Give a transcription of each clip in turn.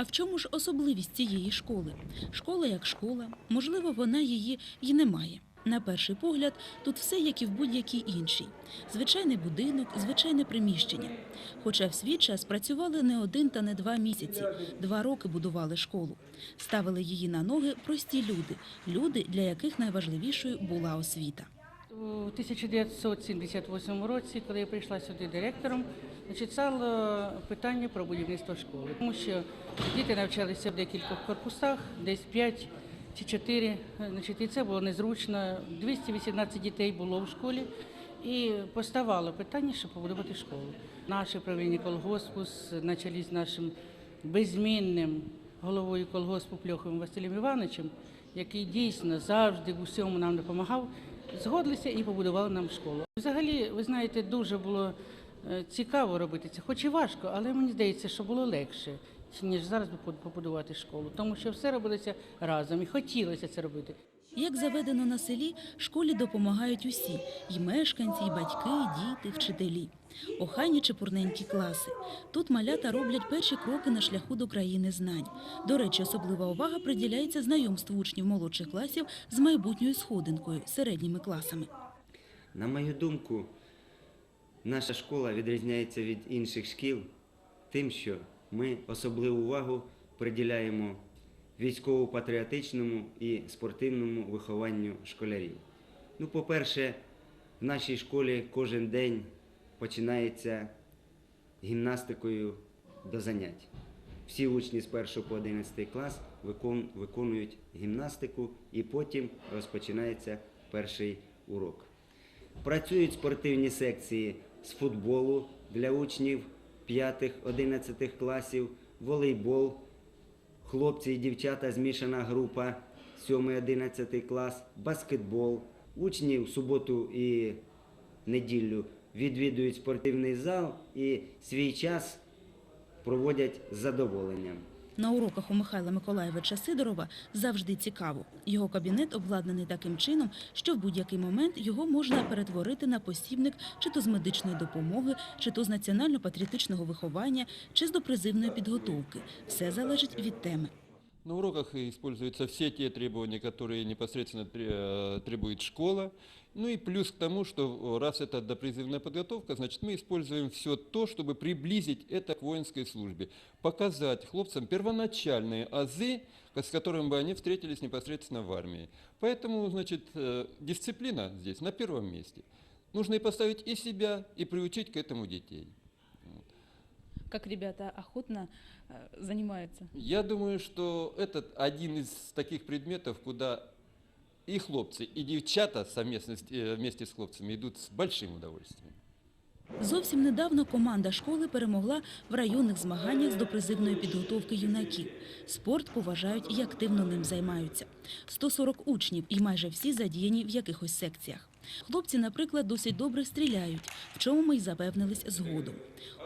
А в чому ж особливість цієї школи? Школа як школа, можливо, вона її й не має. На перший погляд, тут все як і в будь-якій іншій. Звичайний будинок, звичайне приміщення. Хоча в свій час працювали не один та не два місяці, два роки будували школу. Ставили її на ноги прості люди, люди, для яких найважливішою була освіта. У 1978 році, коли я прийшла сюди директором, значить, стало питання про будівництво школи. Тому що діти навчалися в декількох корпусах, десь 5 чи 4, значить, і це було незручно. 218 дітей було в школі. І поставало питання, щоб побудувати школу. Наше управління колгоспу на чолі з нашим беззмінним головою колгоспу Пльоховим Василем Івановичем, який дійсно завжди в усьому нам допомагав, згодилися і побудували нам школу. Взагалі, ви знаєте, дуже було цікаво робити це, хоч і важко, але мені здається, що було легше, ніж зараз побудувати школу, тому що все робилося разом і хотілося це робити. Як заведено на селі, школі допомагають усі – і мешканці, і батьки, і діти, вчителі. Охайні чепурненькі класи. Тут малята роблять перші кроки на шляху до країни знань. До речі, особлива увага приділяється знайомству учнів молодших класів з майбутньою сходинкою – середніми класами. На мою думку, наша школа відрізняється від інших шкіл тим, що ми особливу увагу приділяємо військово-патріотичному і спортивному вихованню школярів. Ну, по-перше, в нашій школі кожен день починається гімнастикою до занять. Всі учні з 1 по 11 клас виконують гімнастику і потім розпочинається перший урок. Працюють спортивні секції з футболу для учнів 5-11 класів, волейбол, хлопці і дівчата змішана група 7-11 клас, баскетбол. Учні в суботу і неділю відвідують спортивний зал і свій час проводять з задоволенням. На уроках у Михайла Миколаєвича Сидорова завжди цікаво. Його кабінет обладнаний таким чином, що в будь-який момент його можна перетворити на посібник чи то з медичної допомоги, чи то з національно-патріотичного виховання, чи з допризивної підготовки. Все залежить від теми. На уроках используются все те требования, которые непосредственно э, требует школа. Ну и плюс к тому, что раз это допризывная подготовка, значит мы используем все то, чтобы приблизить это к воинской службе. Показать хлопцам первоначальные азы, с которыми бы они встретились непосредственно в армии. Поэтому, значит, э, дисциплина здесь на первом месте. Нужно и поставить и себя, и приучить к этому детей. как ребята охотно э, занимаются. Я думаю, что это один из таких предметов, куда и хлопцы, и девчата совместно с- э, вместе с хлопцами идут с большим удовольствием. Зовсім недавно команда школи перемогла в районних змаганнях з допризивної підготовки юнаків. Спорт поважають і активно ним займаються. 140 учнів і майже всі задіяні в якихось секціях. Хлопці, наприклад, досить добре стріляють, в чому ми й запевнились згодом.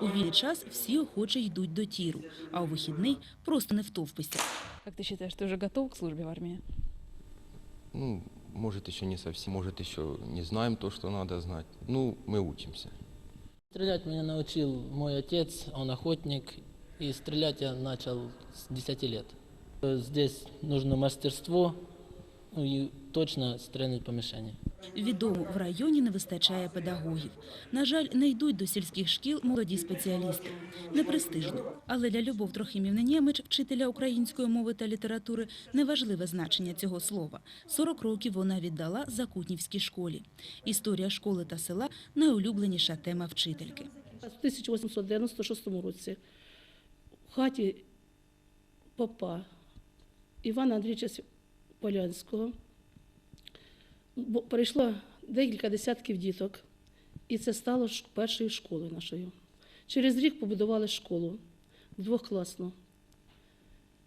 У вільний час всі охоче йдуть до тіру, а у вихідний просто не втовпися. Как ты считаешь, ты уже готов к службе в армии? Ну, может, еще не совсем, может, еще не знаем то, что надо знать. Ну, мы учимся. Стрелять меня научил мой отец, он охотник, и стрелять я начал с 10 лет. Э, Здесь нужно мастерство ну, и точно стрельнуть по мишени. Відомо, в районі не вистачає педагогів. На жаль, не йдуть до сільських шкіл молоді спеціалісти. Непрестижно. Але для Любов Трохимівни Нємич, вчителя української мови та літератури, неважливе значення цього слова. 40 років вона віддала Закутнівській школі. Історія школи та села – найулюбленіша тема вчительки. В 1896 році в хаті попа Івана Андрійовича Полянського прийшло декілька десятків діток, і це стало першою школою нашою. Через рік побудували школу двохкласну.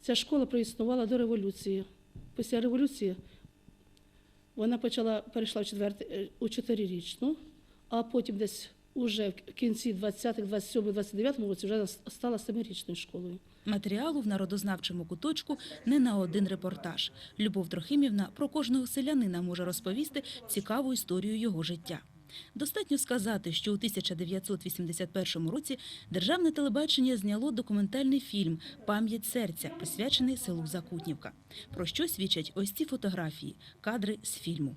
Ця школа проіснувала до революції. Після революції вона почала перейшла в четверти- е, у чотирирічну, а потім десь уже в кінці 20-х, 27 29 році вже стала семирічною школою. Матеріалу в народознавчому куточку не на один репортаж. Любов Трохимівна про кожного селянина може розповісти цікаву історію його життя. Достатньо сказати, що у 1981 році державне телебачення зняло документальний фільм Пам'ять серця, присвячений селу Закутнівка. Про що свідчать ось ці фотографії, кадри з фільму.